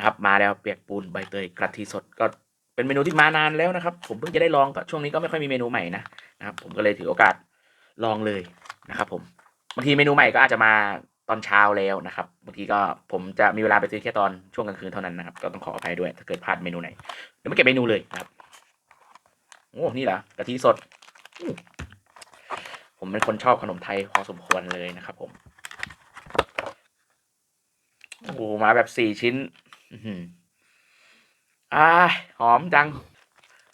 นะครับมาแล้วเปียกปูนใบเตยกะทิสดก็เป็นเมนูที่มานานแล้วนะครับ ผมเพิ่งจะได้ลองก็ช่วงนี้ก็ไม่ค่อยมีเมนูใหม่นะนะครับ ผมก็เลยถือโอกาสลองเลยนะครับ ผมบางทีเมนูใหม่ก็อาจจะมาตอนเช้าแล้วนะครับบางทีก็ผมจะมีเวลาไปซื้อแค่ตอนช่วงกลางคืนเท่านั้นนะครับ ก็ต้องขออภัยด้วยถ้าเกิดพลาดเมนูไหนเดี๋ยวมาเก็บเมนูเลยนะครับโอ้นี่เหรอกะทิสด ผมเป็นคนชอบขนมไทยพอสมควรเลยนะครับ ผมโอ้โหมาแบบสี่ชิ้น อืออ่า หอมจัง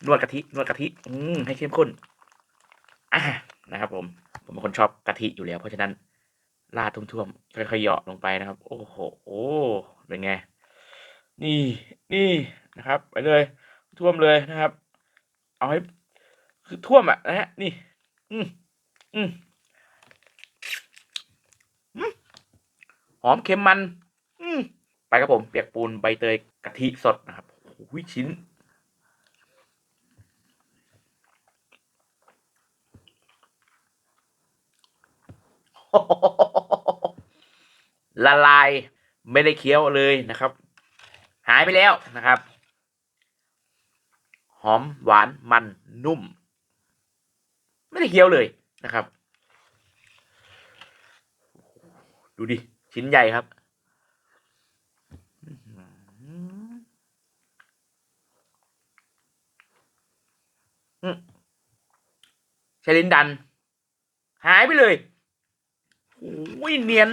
นวดกะทิ นวดกะทิ อืมให้เข้มข้น อ่านะครับ ผม ผมเป็นคนชอบกะทิอยู่แล้ว เพราะฉะนั้นราดทุ่มๆค่อยๆเหยาะลงไปนะครับ โอ้โหโอ้เป็นไง นี่นี่นะครับ ไปเลย ท่วมเลยนะครับ เอาให้คือท่วมอะนะฮะนี่ อืมอืมอืมหอมเค็มมัน ไปครับผมเปียกปูนใบเตยกะทิสดนะครับโอ้ยชิ้น ละลายไม่ได้เคี้ยวเลยนะครับ หายไปแล้วนะครับ หอมหวานมันนุ่ม ไม่ได้เคี้ยวเลยนะครับ ดูดิ ชิ้นใหญ่ครับ ใช้ลิ้นดัน หายไปเลยโอ้ยเนียน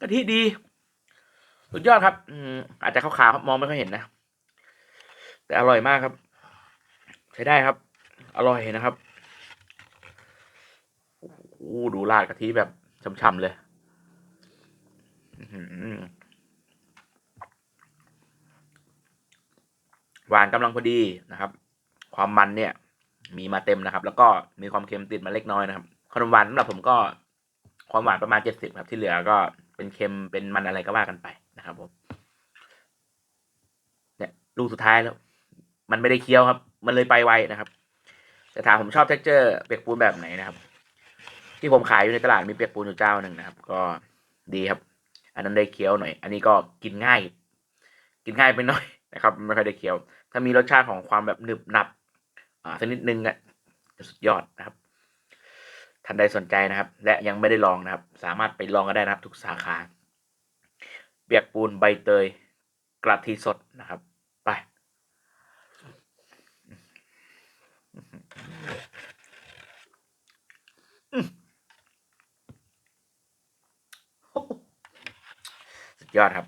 กะทิดี สุดยอดครับ อืมอาจจะขาวๆครับมองไม่ค่อยเห็นนะ แต่อร่อยมากครับ ใช้ได้ครับ อร่อยนะครับโอ้ดูราดกะทิแบบช่ำๆเลย อื้อ หวานกำลังพอดีนะครับ ความมันเนี่ยมีมาเต็มนะครับ แล้วก็มีความเค็มติดมาเล็กน้อยนะครับ ขนมหวานสำหรับผมก็ความหวานประมาณเจ็ดสิบครับ ที่เหลือก็เป็นเค็มเป็นมันอะไรก็ว่ากันไปนะครับผมเนี่ยลูกสุดท้ายแล้ว มันไม่ได้เคี้ยวครับ มันเลยไปไวนะครับ แต่ถามผมชอบเท็กเจอร์เปียกปูนแบบไหนนะครับ ที่ผมขายอยู่ในตลาดมีเปียกปูนอยู่เจ้าหนึ่งนะครับ ก็ดีครับ อันนั้นได้เคี้ยวหน่อย อันนี้ก็กินง่าย กินง่ายไปหน่อย นะครับไม่ค่อยได้เคี้ยว ถ้ามีรสชาติของความแบบหนึบหนับ อ่าสักนิดนึงอะจะสุดยอดนะครับท่านใดสนใจนะครับ และยังไม่ได้ลองนะครับ สามารถไปลองกันได้นะครับ ทุกสาขา เปียกปูนใบเตยกระทิสดนะครับ ไปสุดยอดครับ